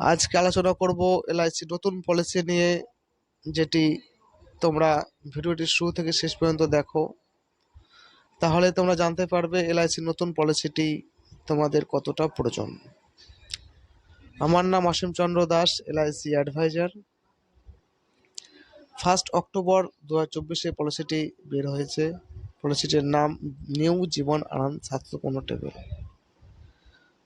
আজকে আলোচনা করব এলআইসি নতুন পলিসি নিয়ে, যেটি তোমরা ভিডিওটি শুরু থেকে শেষ পর্যন্ত দেখো। তাহলে তোমরা জানতে পারবে এলআইসি নতুন পলিসিটি তোমাদের কতটা প্রয়োজন। আমার নাম Asim Chandra Das, LIC advisor first October দু হাজার চব্বিশে পলিসিটি বের হয়েছে। পলিসিটির নাম নিউ জীবন আনন্দ সাতশো পনেরো টেবিল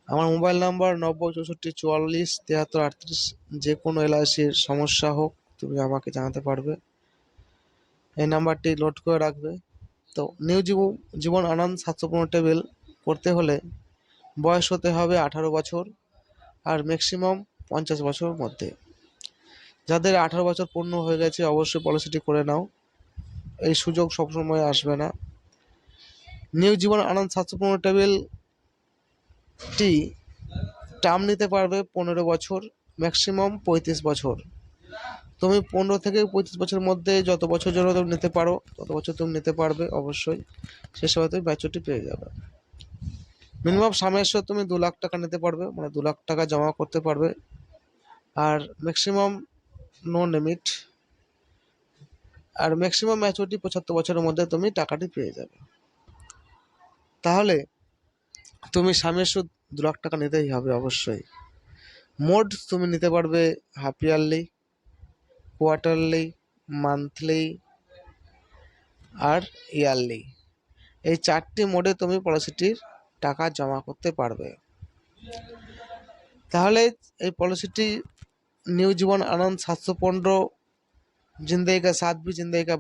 আমার মোবাইল নাম্বার নব্বই, চৌষট্টি, চুয়াল্লিশ তিয়াত্তর আটত্রিশ, যে কোনো এলআইসির সমস্যা হোক, তুমি আমাকে জানাতে পারবে। এই নাম্বারটি নোট করে রাখবে। তো নিউ জীবন জীবন আনন্দ পনেরো টেবিল করতে হলে বয়স হতে হবে আঠারো বছর আর ম্যাক্সিমাম পঞ্চাশ বছরের মধ্যে। যাদের আঠারো বছর পূর্ণ হয়ে গেছে, অবশ্যই পলিসিটি করে নাও। এই সুযোগ সবসময় আসবে না। নিউ জীবন আনন্দ সাতশো পনেরো টেবিলটি টার্ম নিতে পারবে পনেরো বছর, ম্যাক্সিমাম পঁয়ত্রিশ বছর। তুমি পনেরো থেকে পঁয়ত্রিশ বছরের মধ্যে যত বছর জন্য তুমি নিতে পারো, তত বছর তুমি নিতে পারবে অবশ্যই। সে সময় তুমি ম্যাচুরিটি পেয়ে যাবে। মিনিমাম সাময়স্য তুমি দু লাখ টাকা নিতে পারবে মানে দু লাখ টাকা জমা করতে পারবে। আর ম্যাক্সিমাম নো লিমিট। আর ম্যাক্সিমাম ম্যাচুরিটি পঁচাত্তর বছরের মধ্যে তুমি টাকাটি পেয়ে যাবে। তাহলে তুমি স্বামীর সুদ দু লাখ টাকা নিতেই হবে অবশ্যই। মোট তুমি নিতে পারবে হাফ ইয়ারলি কোয়ার্টারলি মান্থলি আর ইয়ারলি এই চারটি মোডে তুমি পলিসিটির টাকা জমা করতে পারবে। তাহলে এই পলিসিটি নিউ জীবন আনন্দ সাতশো পনেরো, জিন্দেগি কা সাথ ভি জিন্দেগি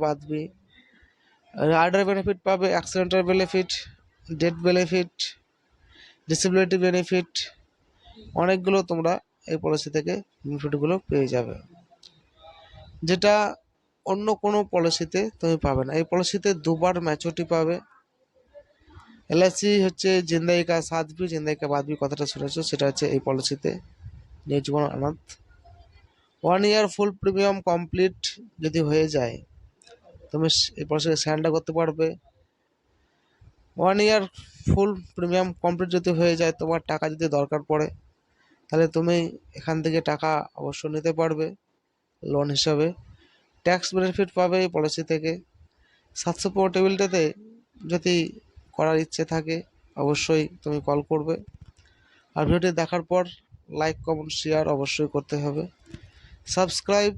রাইডার বেনিফিট পাবে accidental benefit death benefit disability benefit অনেকগুলো তোমরা এই পলিসি থেকে বেনিফিটগুলো পেয়ে যাবে। যেটা অন্য কোনো পলিসিতে তুমি পাবে না। এই পলিসিতে দুবার ম্যাচুরিটি পাবে। এলআইসি হচ্ছে জিন্দাগি কা সাথ ভি জিন্দাগি কা বাদ ভি কথাটা শুনেছো? সেটা হচ্ছে এই পলিসিতে Jeevan Anand one year full premium complete যদি হয়ে যায়, তুমি এই পলিসিকে স্যান্ডা করতে পারবে। One year full premium complete যদি হয়ে যায়, তোমার টাকা যদি দরকার পড়ে, তাহলে তুমি এখান থেকে টাকা অবশ্য নিতে পারবে লোন হিসাবে। ট্যাক্স বেনিফিট পাবে এই পলিসি থেকে। সাতশো পনেরো টেবিলটাতে যদি করার ইচ্ছে থাকে, অবশ্যই তুমি কল করবে। আর ভিডিওটি দেখার পর লাইক কমেন্ট শেয়ার অবশ্যই করতে হবে। সাবস্ক্রাইব